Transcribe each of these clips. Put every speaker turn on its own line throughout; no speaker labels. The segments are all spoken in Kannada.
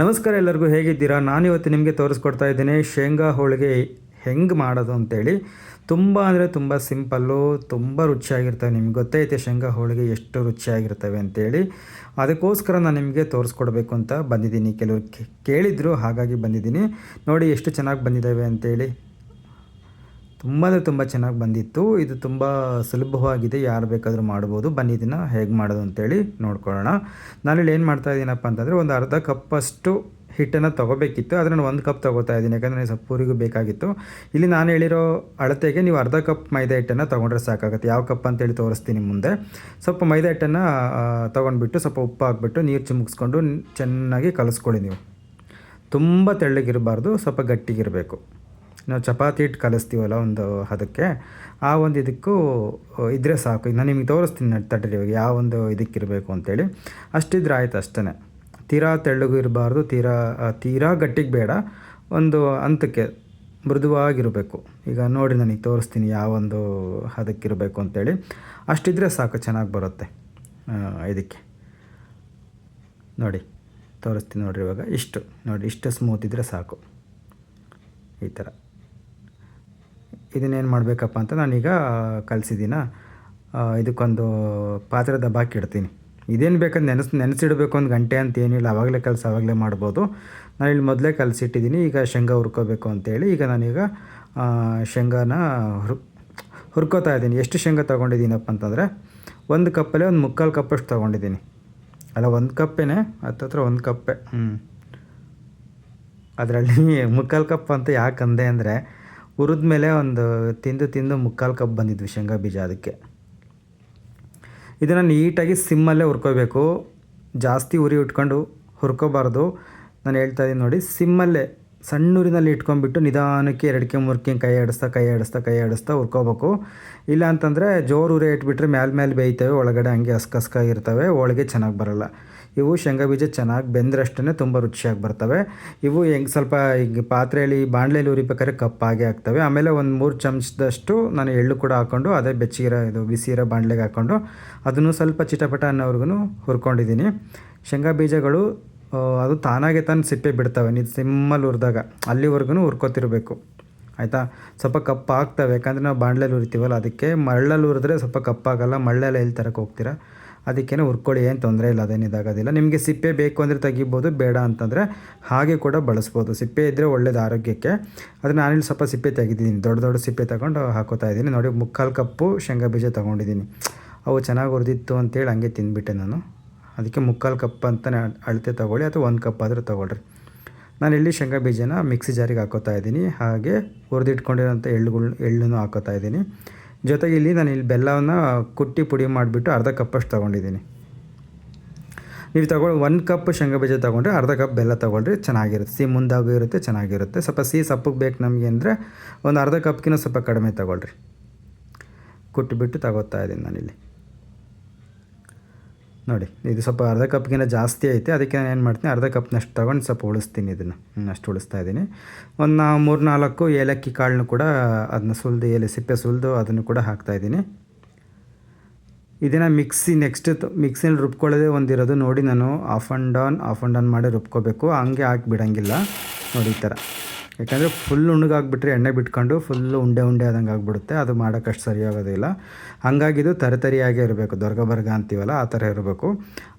ನಮಸ್ಕಾರ ಎಲ್ಲರಿಗೂ, ಹೇಗಿದ್ದೀರಾ? ನಾನಿವತ್ತು ನಿಮಗೆ ತೋರಿಸ್ಕೊಡ್ತಾ ಇದ್ದೀನಿ ಶೇಂಗಾ ಹೋಳಿಗೆ ಹೆಂಗೆ ಮಾಡೋದು ಅಂತೇಳಿ. ತುಂಬ ಅಂದರೆ ತುಂಬ ಸಿಂಪಲ್ಲು, ತುಂಬ ರುಚಿಯಾಗಿರ್ತವೆ ನಿಮ್ಗೆ. ಗೊತ್ತೈತೆ ಶೇಂಗಾ ಹೋಳಿಗೆ ಎಷ್ಟು ರುಚಿಯಾಗಿರ್ತವೆ ಅಂತೇಳಿ. ಅದಕ್ಕೋಸ್ಕರ ನಾನು ನಿಮಗೆ ತೋರಿಸ್ಕೊಡ್ಬೇಕು ಅಂತ ಬಂದಿದ್ದೀನಿ. ಕೆಲವರು ಕೇಳಿದ್ರು, ಹಾಗಾಗಿ ಬಂದಿದ್ದೀನಿ. ನೋಡಿ ಎಷ್ಟು ಚೆನ್ನಾಗಿ ಬಂದಿದ್ದಾವೆ ಅಂತೇಳಿ. ತುಂಬ ಅಂದರೆ ತುಂಬ ಚೆನ್ನಾಗಿ ಬಂದಿತ್ತು. ಇದು ತುಂಬ ಸುಲಭವಾಗಿದೆ. ಯಾರು ಬೇಕಾದರೂ ಮಾಡ್ಬೋದು. ಬನ್ನಿ, ಇದನ್ನು ಹೇಗೆ ಮಾಡೋದು ಅಂತೇಳಿ ನೋಡ್ಕೊಳ್ಳೋಣ. ನಾನಿಲ್ಲಿ ಏನು ಮಾಡ್ತಾ ಇದ್ದೀನಪ್ಪ ಅಂತಂದರೆ ಒಂದು ಅರ್ಧ ಕಪ್ಪಷ್ಟು ಹಿಟ್ಟನ್ನು ತೊಗೋಬೇಕಿತ್ತು. ಅದನ್ನು ಒಂದು ಕಪ್ ತೊಗೋತಾ ಇದ್ದೀನಿ. ಯಾಕಂದರೆ ಸ್ವಲ್ಪ ಪೂರಿಗೂ ಬೇಕಾಗಿತ್ತು. ಇಲ್ಲಿ ನಾನು ಹೇಳಿರೋ ಅಳತೆಗೆ ನೀವು ಅರ್ಧ ಕಪ್ ಮೈದಾ ಹಿಟ್ಟನ್ನು ತೊಗೊಂಡ್ರೆ ಸಾಕಾಗುತ್ತೆ. ಯಾವ ಕಪ್ ಅಂತೇಳಿ ತೋರಿಸ್ತೀನಿ ಮುಂದೆ. ಸ್ವಲ್ಪ ಮೈದಾ ಹಿಟ್ಟನ್ನು ತೊಗೊಂಡ್ಬಿಟ್ಟು ಸ್ವಲ್ಪ ಉಪ್ಪು ಹಾಕ್ಬಿಟ್ಟು ನೀರು ಚಿಮುಕ್ಸ್ಕೊಂಡು ಚೆನ್ನಾಗಿ ಕಲಿಸ್ಕೊಳ್ಳಿ ನೀವು. ತುಂಬ ತೆಳ್ಳಗಿರಬಾರ್ದು. ಸ್ವಲ್ಪ ಗಟ್ಟಿಗಿರಬೇಕು. ನಾವು ಚಪಾತಿ ಹಿಟ್ಟು ಕಲಿಸ್ತೀವಲ್ಲ ಒಂದು ಅದಕ್ಕೆ ಆ ಒಂದು ಇದಕ್ಕೂ ಇದ್ದರೆ ಸಾಕು. ನಾನು ನಿಮಗೆ ತೋರಿಸ್ತೀನಿ ತಟ್ಟರಿ ಇವಾಗ ಯಾವ ಒಂದು ಇದಕ್ಕಿರಬೇಕು ಅಂತೇಳಿ. ಅಷ್ಟಿದ್ರೆ ಆಯ್ತು ಅಷ್ಟೇ ತೀರಾ ತೆಳ್ಳಗು ಇರಬಾರ್ದು, ತೀರಾ ತೀರಾ ಗಟ್ಟಿಗೆ ಬೇಡ. ಒಂದು ಹಂತಕ್ಕೆ ಮೃದುವಾಗಿರಬೇಕು. ಈಗ ನೋಡಿ ನನಗೆ ತೋರಿಸ್ತೀನಿ ಯಾವ ಯಾವೊಂದು ಅದಕ್ಕಿರಬೇಕು ಅಂತೇಳಿ. ಅಷ್ಟಿದ್ರೆ ಸಾಕು, ಚೆನ್ನಾಗಿ ಬರುತ್ತೆ ಇದಕ್ಕೆ. ನೋಡಿ, ತೋರಿಸ್ತೀನಿ ನೋಡಿರಿ ಇವಾಗ. ಇಷ್ಟು, ನೋಡಿ, ಇಷ್ಟು ಸ್ಮೂತ್ ಇದ್ದರೆ ಸಾಕು. ಈ ಥರ. ಇದನ್ನೇನು ಮಾಡಬೇಕಪ್ಪ ಅಂತ ನಾನೀಗ ಕಲಿಸಿದ್ದೀನ ಇದಕ್ಕೊಂದು ಪಾತ್ರೆ ದಬ್ಬಾಕಿ ಇಡ್ತೀನಿ. ಇದೇನು ಬೇಕಂತ ನೆನೆಸ್, ನೆನೆಸಿಡಬೇಕು ಒಂದು ಗಂಟೆ ಅಂತ ಏನಿಲ್ಲ ಆವಾಗಲೇ ಕಲಸಿ ಆವಾಗಲೇ ಮಾಡ್ಬೋದು. ನಾನು ಇಲ್ಲಿ ಮೊದಲೇ ಕಲಸಿಟ್ಟಿದ್ದೀನಿ ಈಗ ಶೇಂಗಾ ಹುರ್ಕೋಬೇಕು ಅಂತೇಳಿ, ಈಗ ನಾನೀಗ ಶೇಂಗಾನ ಹುರ್, ಹುರ್ಕೋತಾ ಇದ್ದೀನಿ. ಎಷ್ಟು ಶೇಂಗಾ ತೊಗೊಂಡಿದ್ದೀನಪ್ಪ ಅಂತಂದರೆ, ಒಂದು ಕಪ್ಪಲ್ಲೇ ಒಂದು ಮುಕ್ಕಾಲು ಕಪ್ಪಷ್ಟು ತೊಗೊಂಡಿದ್ದೀನಿ. ಅಲ್ಲ, ಒಂದು ಕಪ್ಪೇನೆ, ಹತ್ತತ್ರ ಒಂದು ಕಪ್ಪೆ ಹ್ಞೂ ಅದರಲ್ಲಿ ಮುಕ್ಕಾಲು ಕಪ್ ಅಂತ ಯಾಕಂದೆ ಅಂದೆ ಅಂದರೆ ಹುರಿದ ಮೇಲೆ ಒಂದು ತಿಂದು ತಿಂದು ಮುಕ್ಕಾಲು ಕಪ್ ಬಂದಿದ್ವಿ ಶೇಂಗಾ ಬೀಜ ಅದಕ್ಕೆ. ಇದನ್ನು ನೀಟಾಗಿ ಸಿಮ್ಮಲ್ಲೇ ಹುರ್ಕೋಬೇಕು. ಜಾಸ್ತಿ ಉರಿ ಇಟ್ಕೊಂಡು ಹುರ್ಕೋಬಾರ್ದು. ನಾನು ಹೇಳ್ತಾ ಇದ್ದೀನಿ ನೋಡಿ, ಸಿಮ್ಮಲ್ಲೇ ಸಣ್ಣೂರಿನಲ್ಲಿ ಇಟ್ಕೊಂಡ್ಬಿಟ್ಟು ನಿಧಾನಕ್ಕೆ ಎರಡಕ್ಕೆ ಮೂರಕ್ಕೆ ಕೈ ಆಡಿಸ್ತಾ ಕೈ ಆಡಿಸ್ತಾ ಕೈ ಆಡಿಸ್ತಾ ಹುರ್ಕೋಬೇಕು. ಇಲ್ಲ ಅಂತಂದರೆ ಜೋರು ಉರಿ ಇಟ್ಬಿಟ್ರೆ ಮ್ಯಾಲೆ ಮೇಲೆ ಬೇಯ್ತವೆ, ಒಳಗಡೆ ಹಂಗೆ ಹಸ್ಕಸ್ಕಾಗಿರ್ತವೆ ಹೋಳಿಗೆ ಚೆನ್ನಾಗಿ ಬರಲ್ಲ. ಇವು ಶೇಂಗಾ ಬೀಜ ಚೆನ್ನಾಗಿ ಬೆಂದ್ರಷ್ಟೇ ತುಂಬ ರುಚಿಯಾಗಿ ಬರ್ತವೆ. ಇವು ಹೆಂಗೆ ಸ್ವಲ್ಪ ಈಗ ಪಾತ್ರೆಯಲ್ಲಿ ಬಾಣಲೆಯಲ್ಲಿ ಉರಿಬೇಕಾದ್ರೆ ಕಪ್ಪಾಗಿ ಆಗ್ತವೆ ಆಮೇಲೆ ಒಂದು ಮೂರು ಚಮಚದಷ್ಟು ನಾನು ಎಳ್ಳು ಕೂಡ ಹಾಕ್ಕೊಂಡು ಅದೇ ಬೆಚ್ಚಗಿರೋ ಇದು ಬಿಸಿ ಇರೋ ಬಾಣಲೆಗೆ ಹಾಕ್ಕೊಂಡು ಅದನ್ನು ಸ್ವಲ್ಪ ಚಿಟಪಟ ಅನ್ನೋವ್ರಿಗೂ ಹುರ್ಕೊಂಡಿದ್ದೀನಿ ಶೇಂಗಾ ಬೀಜಗಳು ಅದು ತಾನಾಗೆ ತಾನು ಸಿಪ್ಪೆ ಬಿಡ್ತವೆ ನೀವು ಸಿಮ್ಮಲ್ಲಿ ಹುರಿದಾಗ ಅಲ್ಲಿವರೆಗೂ ಹುರ್ಕೋತಿರ್ಬೇಕು ಆಯಿತಾ? ಸ್ವಲ್ಪ ಕಪ್ಪಾಗ್ತವೆ. ಯಾಕಂದರೆ ನಾವು ಬಾಣಲೆಯಲ್ಲಿ ಉರಿತೀವಲ್ಲ, ಅದಕ್ಕೆ ಮಳ್ಳಲ್ಲಿ ಹುರಿದ್ರೆ ಸ್ವಲ್ಪ ಕಪ್ಪಾಗಲ್ಲ ಮಳ್ಳೆಲ್ಲ ಎಲ್ಲಿ ತರಕ್ಕೆ ಹೋಗ್ತೀರಾ? ಅದಕ್ಕೇನೆ ಹುರ್ಕೊಳ್ಳಿ, ಏನು ತೊಂದರೆ ಇಲ್ಲ ಅದೇನಿದಾಗೋದಿಲ್ಲ ನಿಮಗೆ ಸಿಪ್ಪೆ ಬೇಕು ಅಂದರೆ ತೆಗಿಬೋದು, ಬೇಡ ಅಂತಂದರೆ ಹಾಗೆ ಕೂಡ ಬಳಸ್ಬೋದು. ಸಿಪ್ಪೆ ಇದ್ದರೆ ಒಳ್ಳೇದು ಆರೋಗ್ಯಕ್ಕೆ. ಅದು ನಾನಿಲ್ಲಿ ಸ್ವಲ್ಪ ಸಿಪ್ಪೆ ತೆಗೆದಿದ್ದೀನಿ. ದೊಡ್ಡ ದೊಡ್ಡ ಸಿಪ್ಪೆ ತಗೊಂಡು ಹಾಕೋತಾ ಇದ್ದೀನಿ. ನೋಡಿ, ಮುಕ್ಕಾಲು ಕಪ್ಪು ಶೇಂಗಾ ಬೀಜ ತೊಗೊಂಡಿದ್ದೀನಿ. ಅವು ಚೆನ್ನಾಗಿ ಹುರಿದಿತ್ತು ಅಂತೇಳಿ ಹಂಗೆ ತಿಂದ್ಬಿಟ್ಟೆ ನಾನು. ಅದಕ್ಕೆ ಮುಕ್ಕಾಲು ಕಪ್ ಅಂತಲೇ ಅಳತೆ ತೊಗೊಳ್ಳಿ, ಅಥವಾ ಒಂದು ಕಪ್ ಆದರೂ ತೊಗೊಳ್ರಿ. ನಾನು ಇಲ್ಲಿ ಶೇಂಗಾ ಬೀಜನ ಮಿಕ್ಸಿ ಜಾರಿಗೆ ಹಾಕೋತಾ ಇದ್ದೀನಿ. ಹಾಗೆ ಹುರಿದಿಟ್ಕೊಂಡಿರೋಂಥ ಎಳ್ಳುಗಳು ಎಳ್ಳನ್ನು ಹಾಕೋತಾ ಇದ್ದೀನಿ. ಜೊತೆಗೆ ಇಲ್ಲಿ ನಾನು ಇಲ್ಲಿ ಬೆಲ್ಲವನ್ನು ಕುಟ್ಟಿ ಪುಡಿ ಮಾಡಿಬಿಟ್ಟು ಅರ್ಧ ಕಪ್ಪಷ್ಟು ತೊಗೊಂಡಿದ್ದೀನಿ. ನೀವು ತಗೊಳ್ಳಿ ಒಂದು ಕಪ್ ಶೇಂಗಾ ಬೀಜ ತೊಗೊಂಡ್ರೆ ಅರ್ಧ ಕಪ್ ಬೆಲ್ಲ ತೊಗೊಳ್ರಿ, ಚೆನ್ನಾಗಿರುತ್ತೆ. ಸಿಹಿ ಮುಂದಾಗೂ ಇರುತ್ತೆ, ಚೆನ್ನಾಗಿರುತ್ತೆ. ಸ್ವಲ್ಪ ಸಿಹಿ ಸಪ್ಪಗೆ ಬೇಕು ನಮಗೆ ಅಂದರೆ ಒಂದು ಅರ್ಧ ಕಪ್ಗಿನ ಸ್ವಲ್ಪ ಕಡಿಮೆ ತೊಗೊಳ್ರಿ. ಕುಟ್ಟಿಬಿಟ್ಟು ತಗೋತಾ ಇದ್ದೀನಿ ನಾನಿಲ್ಲಿ. ನೋಡಿ, ಇದು ಸ್ವಲ್ಪ ಅರ್ಧ ಕಪ್ಗಿಂತ ಜಾಸ್ತಿ ಐತೆ. ಅದಕ್ಕೆ ನಾನು ಏನು ಮಾಡ್ತೀನಿ, ಅರ್ಧ ಕಪ್ನಷ್ಟು ತೊಗೊಂಡು ಸ್ವಲ್ಪ ಉಳಿಸ್ತೀನಿ ಇದನ್ನು. ಅಷ್ಟು ಉಳಿಸ್ತಾ ಇದ್ದೀನಿ. ಒಂದು ನಾ ಮೂರು ನಾಲ್ಕು ಏಲಕ್ಕಿ ಕಾಳನ್ನು ಕೂಡ ಅದನ್ನ ಸುಲಿದು, ಎಲೆ ಸಿಪ್ಪೆ ಸುಲಿದು ಅದನ್ನು ಕೂಡ ಹಾಕ್ತಾಯಿದ್ದೀನಿ ಇದನ್ನು ಮಿಕ್ಸಿ ನೆಕ್ಸ್ಟ್ ಮಿಕ್ಸಿನಲ್ಲಿ ರುಬ್ಕೊಳ್ಳೋದೇ ಒಂದಿರೋದು ನೋಡಿ ನಾನು off and down off and down ಮಾಡಿ ರುಬ್ಕೋಬೇಕು. ಹಂಗೆ ಹಾಕಿ ಬಿಡೋಂಗಿಲ್ಲ ನೋಡಿ ಈ ಥರ ಯಾಕಂದರೆ ಫುಲ್ ಉಣ್ಣಗಾಗ್ಬಿಟ್ರೆ ಎಣ್ಣೆ ಬಿಟ್ಕೊಂಡು ಫುಲ್ಲು ಉಂಡೆ ಉಂಡೆ ಆದಂಗೆ ಆಗಿಬಿಡುತ್ತೆ. ಅದು ಮಾಡೋಕ್ಕಷ್ಟು ಸರಿಯಾಗೋದಿಲ್ಲ. ಹಾಗಾಗಿ ಇದು ತರಿತರಿಯಾಗೇ ಇರಬೇಕು. ದೊರ್ಗ ಬರ್ಗ ಅಂತೀವಲ್ಲ, ಆ ಥರ ಇರಬೇಕು.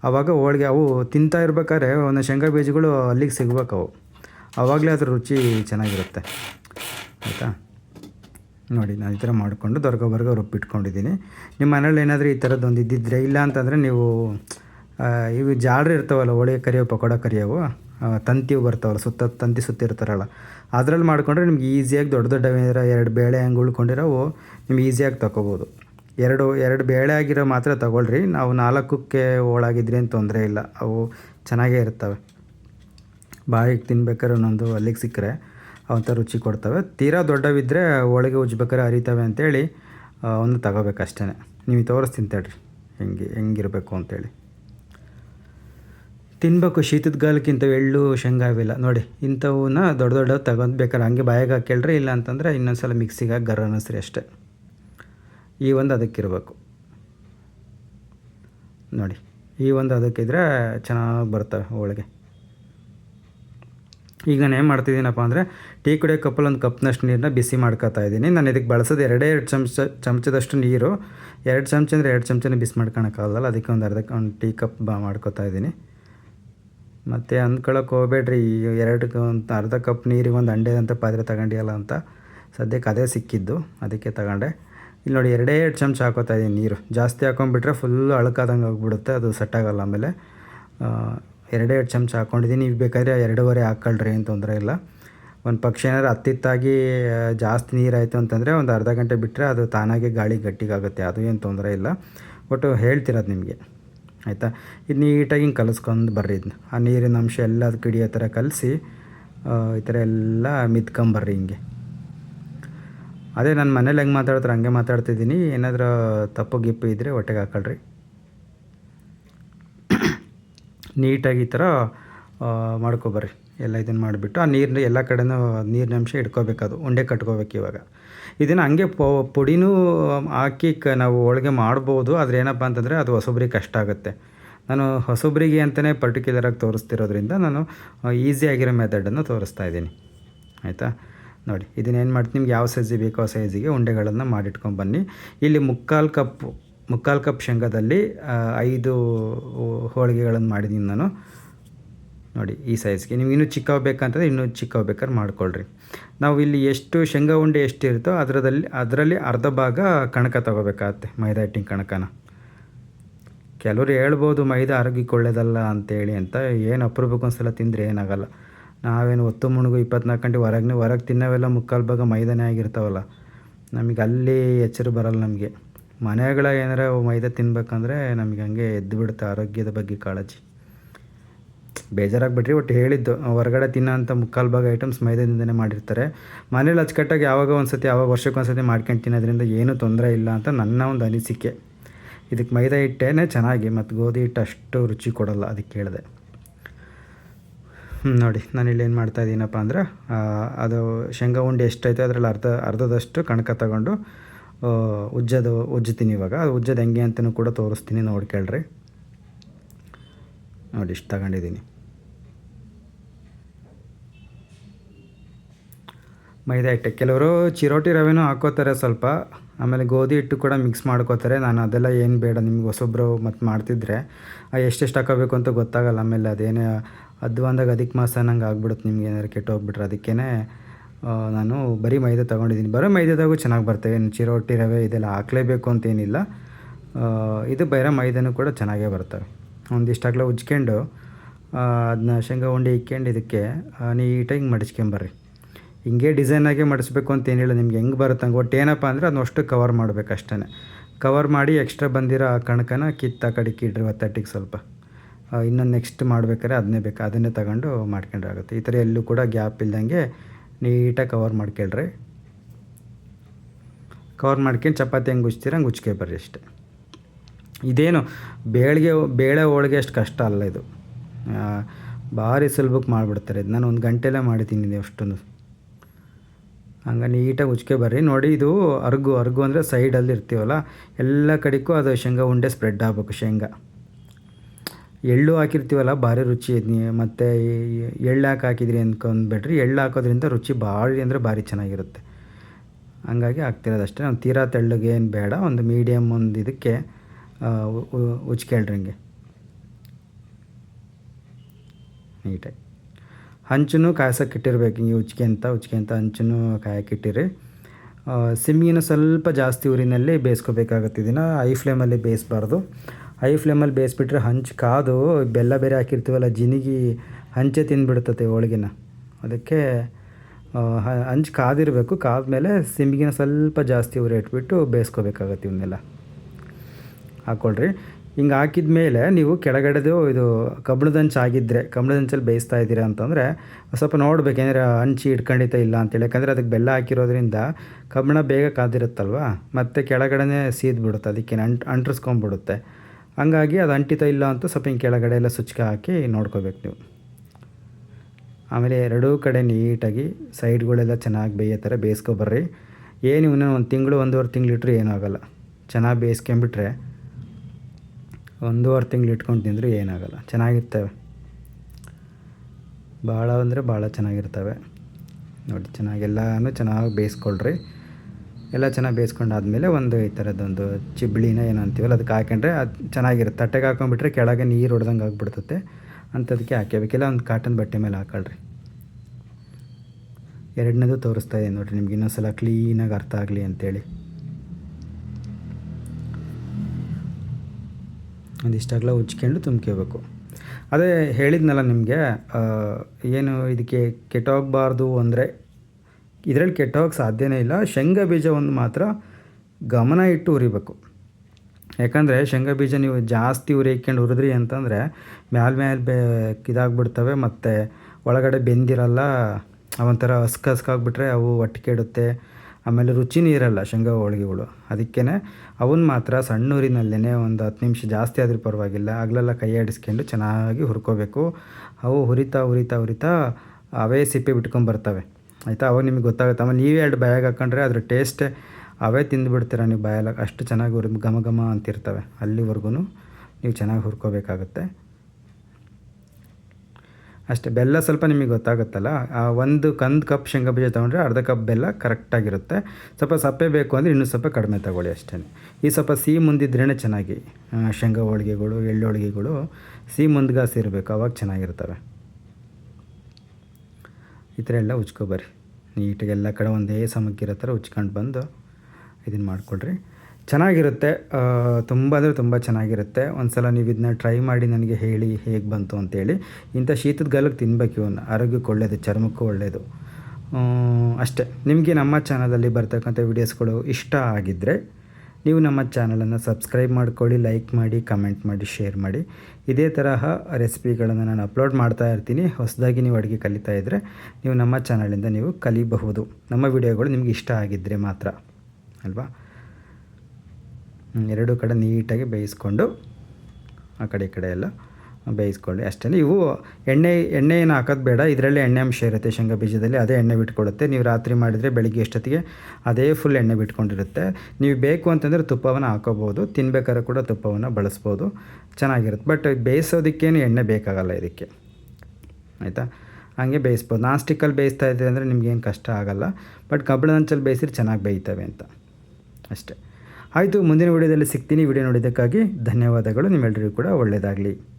ಆವಾಗ ಹೋಳಿಗೆ ಅವು ತಿಂತಾ ಇರ್ಬೇಕಾದ್ರೆ ಒಂದು ಶೇಂಗಾ ಬೀಜಗಳು ಅಲ್ಲಿಗೆ ಸಿಗ್ಬೇಕು ಅವು. ಆವಾಗಲೇ ಅದ್ರ ರುಚಿ ಚೆನ್ನಾಗಿರುತ್ತೆ. ಆಯಿತಾ? ನೋಡಿ, ನಾನು ಈ ಥರ ಮಾಡಿಕೊಂಡು ದೊರ್ಗ ಬರ್ಗ ರುಬ್ಬಿಟ್ಕೊಂಡಿದ್ದೀನಿ ನಿಮ್ಮ ಮನೇಲಿ ಏನಾದರೂ ಈ ಥರದ್ದು ಒಂದು ಇದ್ದಿದ್ರೆ, ಇಲ್ಲ ಅಂತಂದರೆ ನೀವು ಇವು ಜಾಡ್ರಿ ಇರ್ತಾವಲ್ಲ, ಹೋಳಿಗೆ ಕರಿಯೋ ಪಕೋಡ ಕರಿಯೋವು ತಂತಿಯು ಬರ್ತಾವಲ್ಲ, ಸುತ್ತ ತಂತಿ ಸುತ್ತಿರ್ತಾರಲ್ಲ ಅದ್ರಲ್ಲಿ ಮಾಡಿಕೊಂಡ್ರೆ ನಿಮ್ಗೆ ಈಸಿಯಾಗಿ ದೊಡ್ಡ ದೊಡ್ಡ ಏನಿರೋ ಎರಡು ಬೇಳೆ ಹಂಗೆ ಉಳ್ಕೊಂಡಿರೋವು ನಿಮ್ಗೆ ಈಸಿಯಾಗಿ ತಗೋಬೋದು ಎರಡು ಎರಡು ಬೇಳೆ ಆಗಿರೋ ಮಾತ್ರ ತಗೊಳ್ರಿ. ನಾವು ನಾಲ್ಕಕ್ಕೆ ಹೋಳಾಗಿದ್ರಿ ಏನು ತೊಂದರೆ ಇಲ್ಲ. ಅವು ಚೆನ್ನಾಗೇ ಇರ್ತವೆ. ಬಾಯಿಗೆ ತಿನ್ಬೇಕಾದ್ರೆ ಒಂದೊಂದು ಅಲ್ಲಿಗೆ ಸಿಕ್ಕರೆ ಅವಂಥ ರುಚಿ ಕೊಡ್ತವೆ. ತೀರಾ ದೊಡ್ಡವಿದ್ದರೆ ಒಳಗೆ ಉಜ್ಜಬೇಕಾದ್ರೆ ಅರಿತವೆ ಅಂತೇಳಿ ಒಂದು ತಗೋಬೇಕಷ್ಟೇ ನೀವು ತೋರಿಸ್ತೀನಿ ತಡ್ರಿ. ಹೆಂಗೆ, ಹೆಂಗಿರಬೇಕು ಅಂತೇಳಿ. ತಿನ್ಬೇಕು, ಶೀತದ ಗಾಲಕ್ಕಿಂತ ಎಳ್ಳು, ಶೇಂಗಾ ಆಗಿಲ್ಲ ನೋಡಿ, ಇಂಥವನ್ನ ದೊಡ್ಡ ದೊಡ್ಡ ತಗೊಂಡು ಬೇಕಾದ್ರೆ ಹಂಗೆ ಬಾಯಿಗೆ ಹಾಕೇಳ್ರಿ ಇಲ್ಲ ಅಂತಂದರೆ ಇನ್ನೊಂದು ಸಲ ಮಿಕ್ಸಿಗೆ ಹಾಕಿ ಗರ ಅನ್ನಿಸ್ರಿ ಅಷ್ಟೇ. ಈ ಒಂದು ಅದಕ್ಕಿರಬೇಕು. ನೋಡಿ, ಈ ಒಂದು ಅದಕ್ಕಿದ್ರೆ ಚೆನ್ನಾಗಿ ಬರ್ತವೆ ಹೋಳಿಗೆ. ಈಗ ನಾನು ಏನು ಮಾಡ್ತಿದ್ದೀನಪ್ಪ ಅಂದರೆ, ಟೀ ಕುಡಿಯೋ ಕಪ್ಪಲ್ಲಿ ಒಂದು ಕಪ್ನಷ್ಟು ನೀರನ್ನ ಬಿಸಿ ಮಾಡ್ಕೊತಾ ಇದ್ದೀನಿ. ನಾನು ಇದಕ್ಕೆ ಬಳಸೋದು ಎರಡೇ ಎರಡು ಚಮಚ, ಚಮಚದಷ್ಟು ನೀರು. ಎರಡು ಚಮಚ ಅಂದರೆ ಎರಡು ಚಮಚನೇ ಬಿಸಿ ಮಾಡ್ಕೊಳಕ್ಕಾಗಲ್ಲ. ಅದಕ್ಕೆ ಒಂದು ಅರ್ಧ ಒಂದು ಟೀ ಕಪ್ ಬಾ ಮಾಡ್ಕೋತಾ ಇದ್ದೀನಿ. ಮತ್ತು ಅಂದ್ಕೊಳಕ್ಕೆ ಹೋಗ್ಬೇಡ್ರಿ. ಎರಡು ಒಂದು ಅರ್ಧ ಕಪ್ ನೀರಿಗೆ ಒಂದು ಅಂಡೆ ಅಂತ ಪಾತ್ರೆ ತಗೊಂಡಿಯಲ್ಲ ಅಂತ ಸದ್ಯಕ್ಕೆ ಅದೇ ಸಿಕ್ಕಿದ್ದು ಅದಕ್ಕೆ ತಗೊಂಡೆ. ಇಲ್ಲಿ ನೋಡಿ ಎರಡೇ ಎರಡು ಚಮಚ ಹಾಕೋತಾ ಇದ್ದೀನಿ ನೀರು. ಜಾಸ್ತಿ ಹಾಕೊಂಡ್ಬಿಟ್ರೆ ಫುಲ್ಲು ಅಳ್ಕಾದಂಗೆ ಆಗಿಬಿಡುತ್ತೆ ಅದು ಸೆಟ್ ಆಗಲ್ಲ ಆಮೇಲೆ. ಎರಡೇ ಎರಡು ಚಮಚ ಹಾಕ್ಕೊಂಡಿದ್ದೀನಿ ಈಗ ಬೇಕಾದ್ರೆ ಎರಡೂವರೆ ಹಾಕ್ಕೊಳ್ರಿ ಏನು ತೊಂದರೆ ಇಲ್ಲ. ಒಂದು ಪಕ್ಷ ಏನಾದ್ರು ಹತ್ತಿತ್ತಾಗಿ ಆ, ಜಾಸ್ತಿ ನೀರಾಯಿತು ಅಂತಂದರೆ ಒಂದು ಅರ್ಧ ಗಂಟೆ ಬಿಟ್ಟರೆ ಅದು ತಾನಾಗೆ ಗಾಳಿ ಗಟ್ಟಿಗಾಗುತ್ತೆ ಅದು ಏನು ತೊಂದರೆ ಇಲ್ಲ. ಒಟ್ಟು ಹೇಳ್ತಿರೋದು ನಿಮಗೆ. ಆಯಿತಾ? ಇದು ನೀಟಾಗಿ ಹಿಂಗೆ ಕಲಿಸ್ಕೊಂಡು ಬರ್ರಿ ಇದನ್ನ ಆ ನೀರಿನ ಅಂಶ ಎಲ್ಲ ಅದಕ್ಕೆ ಹಿಡಿಯೋ ಥರ ಕಲಸಿ ಈ ಥರ ಎಲ್ಲ ಮಿತ್ಕೊಂಬರ್ರಿ ಹಿಂಗೆ. ಅದೇ ನನ್ನ ಮನೇಲಿ ಹೆಂಗೆ ಮಾತಾಡ್ತಾರೆ ಹಂಗೆ ಮಾತಾಡ್ತಿದ್ದೀನಿ. ಏನಾದರೂ ತಪ್ಪು ಗಿಪ್ಪು ಇದ್ದರೆ ಹೊಟ್ಟೆಗೆ ಹಾಕೊಳ್ರಿ. ನೀಟಾಗಿ ಈ ಥರ ಮಾಡ್ಕೊಬರ್ರಿ ಎಲ್ಲ ಇದನ್ನು ಮಾಡಿಬಿಟ್ಟು ಆ ನೀರನ್ನ ಎಲ್ಲ ಕಡೆನೂ ನೀರಿನ ಅಂಶ ಇಟ್ಕೋಬೇಕದು ಉಂಡೆ ಕಟ್ಕೋಬೇಕು ಇವಾಗ. ಇದನ್ನು ಹಂಗೆ ಪುಡಿನೂ ಹಾಕಿ ಕ, ನಾವು ಹೋಳಿಗೆ ಮಾಡ್ಬೋದು. ಆದರೆ ಏನಪ್ಪ ಅಂತಂದರೆ ಅದು ಹೊಸೊಬ್ರಿಗೆ ಕಷ್ಟ ಆಗುತ್ತೆ. ನಾನು ಹೊಸೊಬ್ಬರಿಗೆ ಅಂತಲೇ ಪರ್ಟಿಕ್ಯುಲರಾಗಿ ತೋರಿಸ್ತಿರೋದ್ರಿಂದ ನಾನು ಈಸಿ ಆಗಿರೋ ಮೆಥಡನ್ನು ತೋರಿಸ್ತಾ ಇದ್ದೀನಿ. ಆಯಿತಾ? ನೋಡಿ ಇದನ್ನೇನು ಮಾಡ್ತೀನಿ? ನಿಮ್ಗೆ ಯಾವ ಸೈಜಿಗೆ ಬೇಕೋ ಆ ಸೈಜಿಗೆ ಉಂಡೆಗಳನ್ನು ಮಾಡಿಟ್ಕೊಂಡು ಬನ್ನಿ. ಇಲ್ಲಿ ಮುಕ್ಕಾಲು ಕಪ್ ಮುಕ್ಕಾಲು ಕಪ್ ಶೇಂಗಾದಲ್ಲಿ ಐದು ಹೋಳಿಗೆಗಳನ್ನು ಮಾಡಿದ್ದೀನಿ ನಾನು. ನೋಡಿ, ಈ ಸೈಜ್ಗೆ ನೀವು ಇನ್ನೂ ಚಿಕ್ಕವು ಬೇಕಂತಂದರೆ ಇನ್ನೂ ಚಿಕ್ಕವು ಬೇಕಾದ್ರೆ ಮಾಡ್ಕೊಳ್ರಿ. ನಾವು ಇಲ್ಲಿ ಎಷ್ಟು ಶೇಂಗಾ ಉಂಡೆ ಎಷ್ಟಿರುತ್ತೋ ಅದರದಲ್ಲಿ, ಅದರಲ್ಲಿ ಅರ್ಧ ಭಾಗ ಕಣಕ ತಗೋಬೇಕಾಗತ್ತೆ, ಮೈದಾ ಹಿಟ್ಟಿನ ಕಣಕನ. ಕೆಲವರು ಹೇಳ್ಬೋದು ಮೈದಾ ಆರೋಗ್ಯಕ್ಕೆ ಒಳ್ಳೇದಲ್ಲ ಅಂತೇಳಿ ಅಂತ, ಏನು ಅಪ್ರೂಪಕ್ಕೆ ಒಂದ್ಸಲ ತಿಂದರೆ ಏನಾಗಲ್ಲ. ನಾವೇನು ಒತ್ತು ಮುಣುಗು ಇಪ್ಪತ್ನಾಲ್ಕು ಗಂಟೆ ಹೊರಗೆ ಹೊರಗೆ ತಿನ್ನೋವೆಲ್ಲ ಮುಕ್ಕಾಲು ಭಾಗ ಮೈದಾನೇ ಆಗಿರ್ತಾವಲ್ಲ. ನಮಗೆ ಅಲ್ಲಿ ಎಚ್ಚರು ಬರಲ್ಲ ನಮಗೆ. ಮನೆಗಳ ಏನಾರ ಮೈದಾ ತಿನ್ಬೇಕಂದ್ರೆ ನಮಗೆ ಹಂಗೆ ಎದ್ದು ಬಿಡುತ್ತೆ ಆರೋಗ್ಯದ ಬಗ್ಗೆ ಕಾಳಜಿ. ಬೇಜಾರಾಗ್ಬಿಟ್ರಿ, ಒಟ್ಟು ಹೇಳಿದ್ದು, ಹೊರಗಡೆ ತಿನ್ನೋಂಥ ಮುಕ್ಕಾಲು ಭಾಗ ಐಟಮ್ಸ್ ಮೈದಾದಿಂದನೇ ಮಾಡಿರ್ತಾರೆ. ಮನೇಲಿ ಅಚ್ಚುಕಟ್ಟಾಗಿ ಯಾವಾಗ ಒಂದು ಸತಿ ಯಾವಾಗ ವರ್ಷಕ್ಕೆ ಮಾಡ್ಕೊಂಡು ತಿನ್ನೋದ್ರಿಂದ ಏನೂ ತೊಂದರೆ ಇಲ್ಲ ಅಂತ ನನ್ನ ಒಂದು ಅನಿಸಿಕೆ. ಇದಕ್ಕೆ ಮೈದಾ ಹಿಟ್ಟೇ ಚೆನ್ನಾಗಿ, ಮತ್ತು ಗೋಧಿ ಹಿಟ್ಟು ಅಷ್ಟು ರುಚಿ ಕೊಡೋಲ್ಲ ಅದಕ್ಕೆ ಹೇಳಿದೆ. ನೋಡಿ, ನಾನು ಇಲ್ಲಿ ಏನು ಮಾಡ್ತಾ ಇದ್ದೀನಪ್ಪ ಅಂದ್ರೆ ಅದು ಶೇಂಗಾ ಉಂಡೆ ಎಷ್ಟೈತೆ ಅದರಲ್ಲಿ ಅರ್ಧ, ಅರ್ಧದಷ್ಟು ಕಣಕ ತಗೊಂಡು ಉಜ್ಜೋದು, ಉಜ್ಜುತ್ತೀನಿ ಇವಾಗ. ಅದು ಉಜ್ಜೋದು ಹೆಂಗೆ ಅಂತಲೂ ಕೂಡ ತೋರಿಸ್ತೀನಿ ನೋಡ್ಕೊಳ್ರಿ ನೋಡಿ, ಇಷ್ಟು ತಗೊಂಡಿದ್ದೀನಿ. ಮೈದಾ ಹಿಟ್ಟು. ಕೆಲವರು ಚಿರೋಟಿ ರವೆನೂ ಹಾಕೋತಾರೆ ಸ್ವಲ್ಪ. ಆಮೇಲೆ ಗೋಧಿ ಹಿಟ್ಟು ಕೂಡ ಮಿಕ್ಸ್ ಮಾಡ್ಕೋತಾರೆ. ನಾನು ಅದೆಲ್ಲ ಏನು ಬೇಡ, ನಿಮ್ಗೆ ಹೊಸೊಬ್ಬರು ಮತ್ತು ಮಾಡ್ತಿದ್ರೆ. ಎಷ್ಟೆಷ್ಟು ಹಾಕೋಬೇಕು ಅಂತ ಗೊತ್ತಾಗಲ್ಲ. ಆಮೇಲೆ ಅದೇನೇ, ಅದು ಅಂದಾಗ ಅದಕ್ಕೆ ಮಾಸ ನಂಗೆ ಆಗ್ಬಿಡುತ್ತೆ ನಿಮ್ಗೆ ಏನಾದ್ರು ಕೆಟ್ಟೋಗ್ಬಿಟ್ರೆ ಅದಕ್ಕೇ ನಾನು ಬರೀ ಮೈದಾ ತೊಗೊಂಡಿದ್ದೀನಿ. ಬರೋ ಮೈದಾದಾಗೂ ಚೆನ್ನಾಗಿ ಬರ್ತವೆ. ಏನು ಚಿರೋಟಿ ರವೆ ಇದೆಲ್ಲ ಹಾಕಲೇಬೇಕು ಅಂತೇನಿಲ್ಲ ಇದು ಬೇರೆ ಮೈದಾನು ಕೂಡ ಚೆನ್ನಾಗೇ ಬರ್ತವೆ. ಒಂದಿಷ್ಟಾಗಲೇ ಉಜ್ಕೊಂಡು ಅದನ್ನ ಶೇಂಗಾ ಉಂಡೆ ಇಕ್ಕೊಂಡು ಇದಕ್ಕೆ ನೀಟಾಗಿ ಮಡಿಸ್ಕೊಂಬರ್ರಿ ಹಿಂಗೆ ಡಿಸೈನಾಗೆ ಮಾಡಿಸ್ಬೇಕು ಅಂತ ಏನಿಲ್ಲ ನಿಮ್ಗೆ ಹೆಂಗೆ ಬರುತ್ತೆ ಹಂಗೆ ಒಟ್ಟು ಏನಪ್ಪ ಅಂದರೆ ಅದನ್ನ ಅಷ್ಟು ಕವರ್ ಮಾಡ್ಬೇಕು ಅಷ್ಟೇ ಕವರ್ ಮಾಡಿ ಎಕ್ಸ್ಟ್ರಾ ಬಂದಿರೋ ಆ ಕಣಕನ ಕಿತ್ತ ಕಡೆಗೆ ಇಡ್ರಿ ಒತ್ತಟ್ಟಿಗೆ ಸ್ವಲ್ಪ. ಇನ್ನೊಂದು ನೆಕ್ಸ್ಟ್ ಮಾಡ್ಬೇಕಾದ್ರೆ ಅದನ್ನೇ ಬೇಕು. ಅದನ್ನೇ ತಗೊಂಡು ಮಾಡ್ಕೊಂಡ್ರೆ ಆಗುತ್ತೆ ಈ ಥರ ಎಲ್ಲೂ ಕೂಡ ಗ್ಯಾಪ್ ಇಲ್ದಂಗೆ ನೀಟಾಗಿ ಕವರ್ ಮಾಡ್ಕೊಳ್ರಿ. ಕವರ್ ಮಾಡ್ಕೊಂಡು ಚಪಾತಿ ಹೆಂಗೆ ಉಜ್ತೀರ ಹಂಗೆ ಉಚ್ಕೆ ಬರ್ರಿ ಅಷ್ಟೇ. ಇದೇನು ಬೇಳೆಗೆ ಬೇಳೆ ಹೋಳಿಗೆ ಅಷ್ಟು ಕಷ್ಟ ಅಲ್ಲ ಇದು. ಭಾರಿ ಸುಲಭಕ್ಕೆ ಮಾಡಿಬಿಡ್ತಾರೆ. ಇದು ನಾನು ಒಂದು ಗಂಟೆಲೇ ಮಾಡಿದ್ದೀನಿ ತಿಂದಿದ್ದೆ ಅಷ್ಟೊಂದು. ಹಂಗೆ ನೀಟಾಗಿ ಉಜ್ಕೆ ಬರ್ರಿ. ನೋಡಿ ಇದು ಅರ್ಗು ಅರ್ಗು ಅಂದರೆ ಸೈಡಲ್ಲಿ ಇರ್ತೀವಲ್ಲ, ಎಲ್ಲ ಕಡೆಗೂ ಅದು ಶೇಂಗಾ ಉಂಡೆ ಸ್ಪ್ರೆಡ್ ಆಗಬೇಕು ಶೇಂಗಾ. ಎಳ್ಳು ಹಾಕಿರ್ತೀವಲ್ಲ, ಭಾರಿ ರುಚಿ ಮತ್ತು ಎಳ್ಳು ಹಾಕಿ ಹಾಕಿದ್ರಿ ಅಂದ್ಕೊಂಡ್ಬಿಟ್ರಿ ಎಳ್ಳು ಹಾಕೋದ್ರಿಂದ ರುಚಿ ಭಾರಿ ಅಂದರೆ ಭಾರಿ ಚೆನ್ನಾಗಿರುತ್ತೆ. ಹಂಗಾಗಿ ಹಾಕ್ತಿರೋದಷ್ಟೇ ನಾವು ತೀರಾ ತೆಳ್ಳಗೆ ಏನು ಬೇಡ, ಒಂದು ಮೀಡಿಯಮ್ ಒಂದು ಇದಕ್ಕೆ ಉಚ್ಕೇಳ್ರಿ ಹಿಂಗೆ. ನೀಟಾಗಿ. ಹಂಚನ್ನು ಕಾಯ್ಸಕ್ಕೆ ಇಟ್ಟಿರ್ಬೇಕು ಹಿಂಗೆ ಉಚ್ಕೆಂತ ಉಚ್ಕೆಂತ ಹಂಚನ್ನು ಕಾಯಕ್ಕಿಟ್ಟಿರಿ ಆ, ಸಿಮ್ಮಿನ ಸ್ವಲ್ಪ ಜಾಸ್ತಿ ಊರಿನಲ್ಲಿ ಬೇಯಿಸ್ಕೋಬೇಕಾಗತ್ತೆ ಇದನ್ನು ಐ ಫ್ಲೇಮಲ್ಲಿ ಬೇಯಿಸ್ಬಾರ್ದು. ಐ ಫ್ಲೇಮಲ್ಲಿ ಬೇಯಿಸ್ಬಿಟ್ರೆ ಹಂಚು ಕಾದು ಬೆಲ್ಲ ಬೇರೆ ಹಾಕಿರ್ತೀವಲ್ಲ ಜಿನಿಗಿ ಹಂಚೆ ತಿಂದ್ಬಿಡ್ತತೆ ಹೋಳಿಗೆನ. ಅದಕ್ಕೆ ಹಂಚು ಕಾದಿರಬೇಕು. ಕಾದ್ಮೇಲೆ ಸಿಮ್ಮಿಗಿನ ಸ್ವಲ್ಪ ಜಾಸ್ತಿ ಉರಿ ಇಟ್ಬಿಟ್ಟು ಬೇಯಿಸ್ಕೋಬೇಕಾಗತ್ತೆ ಇವನ್ನೆಲ್ಲ. ಹಾಕ್ಕೊಳ್ರಿ. ಹಿಂಗೆ ಹಾಕಿದ ಮೇಲೆ ನೀವು ಕೆಳಗಡೆದು ಇದು ಕಬ್ಬಿಣದ ಹಂಚು ಆಗಿದ್ದರೆ ಕಬ್ಬಿಣದ ಬೇಯಿಸ್ತಾ ಇದ್ದೀರಾ ಅಂತಂದರೆ ಸ್ವಲ್ಪ ನೋಡ್ಬೇಕು, ಏನಾರ ಹಂಚಿ ಇಟ್ಕೊಂಡಿತ ಇಲ್ಲ ಅಂತೇಳಿ. ಯಾಕಂದರೆ ಅದಕ್ಕೆ ಬೆಲ್ಲ ಹಾಕಿರೋದ್ರಿಂದ ಕಬ್ಬಿಣ ಬೇಗ ಕಾದಿರುತ್ತಲ್ವ? ಮತ್ತು ಕೆಳಗಡೆನೇ ಸೀದ್ಬಿಡುತ್ತೆ, ಅದಕ್ಕೆ ಅಂಟ್ ಅಂಟ್ರಿಸ್ಕೊಂಬಿಡುತ್ತೆ ಹಂಗಾಗಿ ಅದು ಅಂಟಿತ ಇಲ್ಲ ಅಂತ ಸ್ವಲ್ಪ ಹಿಂಗೆ ಕೆಳಗಡೆ ಎಲ್ಲ ಸುಚ್ಕ ಹಾಕಿ ನೋಡ್ಕೋಬೇಕು ನೀವು. ಆಮೇಲೆ ಎರಡೂ ಕಡೆ ನೀಟಾಗಿ ಸೈಡ್ಗಳೆಲ್ಲ ಚೆನ್ನಾಗಿ ಬೇಯೋ ಥರ ಬೇಯಿಸ್ಕೊಬರ್ರಿ. ಏನು ಇವನ್ನ ಒಂದು ತಿಂಗಳು, ಒಂದೂವರೆ ತಿಂಗಳು ಇಟ್ಟರೆ ಏನೂ ಆಗೋಲ್ಲ. ಚೆನ್ನಾಗಿ ಬೇಯಿಸ್ಕೊಂಬಿಟ್ರೆ ಒಂದೂವರೆ ತಿಂಗಳು ಇಟ್ಕೊಂಡು ತಿಂದರೂ ಏನಾಗಲ್ಲ. ಚೆನ್ನಾಗಿರ್ತವೆ. ಭಾಳ ಅಂದರೆ ಭಾಳ ಚೆನ್ನಾಗಿರ್ತವೆ. ನೋಡಿ, ಚೆನ್ನಾಗಿ ಎಲ್ಲನೂ ಚೆನ್ನಾಗಿ ಬೇಯಿಸ್ಕೊಳ್ರಿ. ಎಲ್ಲ ಚೆನ್ನಾಗಿ ಬೇಯಿಸ್ಕೊಂಡಾದ್ಮೇಲೆ ಒಂದು ಈ ಥರದ್ದೊಂದು ಚಿಬ್ಳಿನ ಏನು ಅಂತೀವಲ್ಲ, ಅದಕ್ಕೆ ಹಾಕೊಂಡ್ರೆ ಅದು ಚೆನ್ನಾಗಿರುತ್ತೆ. ತಟ್ಟೆಗೆ ಹಾಕೊಂಡ್ಬಿಟ್ರೆ ಕೆಳಗೆ ನೀರು ಹೊಡೆದಂಗೆ ಆಗಿಬಿಡ್ತತೆ. ಅಂಥದಕ್ಕೆ ಹಾಕ್ಯಬೇಕಿಲ್ಲ ಒಂದು ಕಾಟನ್ ಬಟ್ಟೆ ಮೇಲೆ ಹಾಕೊಳ್ರಿ. ಎರಡನೇದು ತೋರಿಸ್ತಾ ಇದೆ ನೋಡಿರಿ, ನಿಮ್ಗೆ ಇನ್ನೊಂದು ಸಲ ಕ್ಲೀನಾಗಿ ಅರ್ಥ ಆಗಲಿ ಅಂತೇಳಿ. ಒಂದಿಷ್ಟಾಗಲ ಉಜ್ಕೊಂಡು ತುಂಬ್ಕೋಬೇಕು. ಅದೇ ಹೇಳಿದ್ನಲ್ಲ ನಿಮಗೆ ಏನು ಇದಕ್ಕೆ ಕೆಟ್ಟೋಗಬಾರ್ದು ಅಂದರೆ ಇದರಲ್ಲಿ ಕೆಟ್ಟೋಗಕ್ಕೆ ಸಾಧ್ಯನೇ ಇಲ್ಲ. ಶೇಂಗಾ ಒಂದು ಮಾತ್ರ ಗಮನ ಇಟ್ಟು ಉರಿಬೇಕು. ಯಾಕಂದರೆ ಶೇಂಗಾ ಬೀಜ ನೀವು ಜಾಸ್ತಿ ಉರಿ ಉರಿದ್ರಿ ಅಂತಂದರೆ ಮ್ಯಾಲ ಮ್ಯಾಲ ಬೇ ಇದಾಗ್ಬಿಡ್ತವೆ ಮತ್ತು ಒಳಗಡೆ ಬೆಂದಿರಲ್ಲ ಅವೊಂಥರ ಹಸ್ಕ ಹಸ್ಕಾಗ್ಬಿಟ್ರೆ ಅವು ಒಟ್ಟು ಕೆಡುತ್ತೆ. ಆಮೇಲೆ ರುಚಿನೂ ಇರಲ್ಲ ಶೇಂಗಾ ಹೋಳಿಗೆಗಳು. ಅದಕ್ಕೇ ಅವನ್ನ ಮಾತ್ರ ಸಣ್ಣ ಊರಿನಲ್ಲೇ ಒಂದು ಹತ್ತು ನಿಮಿಷ ಜಾಸ್ತಿ ಆದರೂ ಪರವಾಗಿಲ್ಲ. ಹಗಲೆಲ್ಲ ಕೈ ಆಡಿಸ್ಕೊಂಡು ಚೆನ್ನಾಗಿ ಹುರ್ಕೋಬೇಕು. ಅವು ಹುರಿತಾ ಹುರಿತಾ ಹುರಿತಾ ಅವೇ ಸಿಪ್ಪೆ ಬಿಟ್ಕೊಂಬರ್ತವೆ ಆಯಿತಾ? ಅವಾಗ ನಿಮಗೆ ಗೊತ್ತಾಗುತ್ತೆ. ಆಮೇಲೆ ನೀವೇ ಎರಡು ಬಯಾಗ ಹಾಕೊಂಡ್ರೆ ಅದ್ರ ಟೇಸ್ಟೇ ಅವೇ ತಿಂದುಬಿಡ್ತೀರ ನೀವು ಬಾಯಲ್ಲ? ಅಷ್ಟು ಚೆನ್ನಾಗಿ ಹುರಿ ಘಮ ಘಮ ಅಂತಿರ್ತವೆ ಅಲ್ಲಿವರೆಗೂ ನೀವು ಚೆನ್ನಾಗಿ ಹುರ್ಕೋಬೇಕಾಗುತ್ತೆ. ಅಷ್ಟೇ, ಬೆಲ್ಲ ಸ್ವಲ್ಪ ನಿಮಗೆ ಗೊತ್ತಾಗುತ್ತಲ್ಲ, ಆ ಒಂದು ಕಂದು ಕಪ್ ಶೇಂಗಾ ಬೀಜ ತೊಗೊಂಡ್ರೆ ಅರ್ಧ ಕಪ್ ಬೆಲ್ಲ ಕರೆಕ್ಟಾಗಿರುತ್ತೆ ಸ್ವಲ್ಪ ಸಪ್ಪೆ ಬೇಕು ಅಂದರೆ ಇನ್ನೂ ಸ್ವಲ್ಪ ಕಡಿಮೆ ತಗೊಳ್ಳಿ ಅಷ್ಟೇ ಈ ಸ್ವಲ್ಪ ಸಿಹಿ ಮುಂದಿದ್ರೇ ಚೆನ್ನಾಗಿ ಶೇಂಗಾ ಹೋಳಿಗೆಗಳು, ಎಳ್ಳು ಹೋಳಿಗೆಗಳು ಸಿಹಿ ಮುಂದ್ಗಾಸಿ ಇರಬೇಕು, ಅವಾಗ ಚೆನ್ನಾಗಿರ್ತವೆ. ಈ ಥರ ಎಲ್ಲ ಉಚ್ಕೊಬರ್ರಿ ನೀಟಾಗಿ ಎಲ್ಲ ಕಡೆ ಒಂದೇ ಸಮಕ್ಕಿರೋ ಥರ ಉಚ್ಕೊಂಡು ಬಂದು ಇದನ್ನು ಮಾಡಿಕೊಡ್ರಿ. ಚೆನ್ನಾಗಿರುತ್ತೆ. ತುಂಬ ಅಂದರೆ ತುಂಬ ಚೆನ್ನಾಗಿರುತ್ತೆ. ಒಂದು ಸಲ ನೀವು ಇದನ್ನ ಟ್ರೈ ಮಾಡಿ ನನಗೆ ಹೇಳಿ ಹೇಗೆ ಬಂತು ಅಂತೇಳಿ. ಇಂಥ ಶೀತದ ಗಾಲಕ್ಕೆ ತಿನ್ಬೇಕು ಇವನ್ನ ಆರೋಗ್ಯಕ್ಕೆ ಒಳ್ಳೆಯದು ಚರ್ಮಕ್ಕೂ ಒಳ್ಳೆಯದು ಅಷ್ಟೆ. ನಿಮಗೆ ನಮ್ಮ ಚಾನಲಲ್ಲಿ ಬರ್ತಕ್ಕಂಥ ವೀಡಿಯೋಸ್ಗಳು ಇಷ್ಟ ಆಗಿದ್ದರೆ ನೀವು ನಮ್ಮ ಚಾನಲನ್ನು ಸಬ್ಸ್ಕ್ರೈಬ್ ಮಾಡ್ಕೊಳ್ಳಿ, ಲೈಕ್ ಮಾಡಿ, ಕಮೆಂಟ್ ಮಾಡಿ, ಶೇರ್ ಮಾಡಿ. ಇದೇ ತರಹ ರೆಸಿಪಿಗಳನ್ನು ನಾನು ಅಪ್ಲೋಡ್ ಮಾಡ್ತಾ ಇರ್ತೀನಿ. ಹೊಸದಾಗಿ ನೀವು ಅಡುಗೆ ಕಲಿತಾ ಇದ್ದರೆ ನೀವು ನಮ್ಮ ಚಾನಲಿಂದ ನೀವು ಕಲಿಬಹುದು. ನಮ್ಮ ವಿಡಿಯೋಗಳು ನಿಮಗೆ ಇಷ್ಟ ಆಗಿದ್ದರೆ ಮಾತ್ರ. ಅಲ್ವಾ? ಎರಡೂ ಕಡೆ ನೀಟಾಗಿ ಬೇಯಿಸ್ಕೊಂಡು ಆ ಕಡೆ ಈ ಕಡೆ ಎಲ್ಲ ಬೇಯಿಸ್ಕೊಳ್ಳಿ. ಅಷ್ಟೇ ಇವು ಎಣ್ಣೆ ಎಣ್ಣೆ ಏನು ಹಾಕೋದು ಬೇಡ, ಇದರಲ್ಲಿ ಎಣ್ಣೆ ಅಂಶ ಇರುತ್ತೆ ಶೇಂಗಾ ಬೀಜದಲ್ಲಿ, ಅದೇ ಎಣ್ಣೆ ಬಿಟ್ಕೊಡುತ್ತೆ. ನೀವು ರಾತ್ರಿ ಮಾಡಿದರೆ ಬೆಳಿಗ್ಗೆ ಎಷ್ಟೊತ್ತಿಗೆ ಅದೇ ಫುಲ್ ಎಣ್ಣೆ ಬಿಟ್ಕೊಂಡಿರುತ್ತೆ. ನೀವು ಬೇಕು ಅಂತಂದರೆ ತುಪ್ಪವನ್ನು ಹಾಕೋಬೋದು, ತಿನ್ಬೇಕಾದ್ರೆ ಕೂಡ ತುಪ್ಪವನ್ನು ಬಳಸ್ಬೋದು, ಚೆನ್ನಾಗಿರುತ್ತೆ. ಬಟ್ ಬೇಯಿಸೋದಕ್ಕೇನು ಎಣ್ಣೆ ಬೇಕಾಗಲ್ಲ ಇದಕ್ಕೆ. ಆಯಿತಾ? ಹಾಗೆ ಬೇಯಿಸ್ಬೋದು. ನಾನ್ ಸ್ಟಿಕ್ಕಲ್ಲಿ ಬೇಯಿಸ್ತಾ ಇದ್ದೀರಿ ಅಂದರೆ ನಿಮ್ಗೇನು ಕಷ್ಟ ಆಗಲ್ಲ. ಬಟ್ ಕಬ್ಬಿಣದ ಹಂಚಲ್ಲಿ ಬೇಯಿಸಿದ್ರೆ ಚೆನ್ನಾಗಿ ಬೇಯ್ತವೆ ಅಂತ. ಅಷ್ಟೇ. ಆಯಿತು ಮುಂದಿನ ವಿಡಿಯೋದಲ್ಲಿ ಸಿಗ್ತೀನಿ. ವಿಡಿಯೋ ನೋಡಿದ್ದಕ್ಕಾಗಿ ಧನ್ಯವಾದಗಳು. ನಿಮ್ಮೆಲ್ಲರಿಗೂ ಕೂಡ ಒಳ್ಳೆಯದಾಗಲಿ.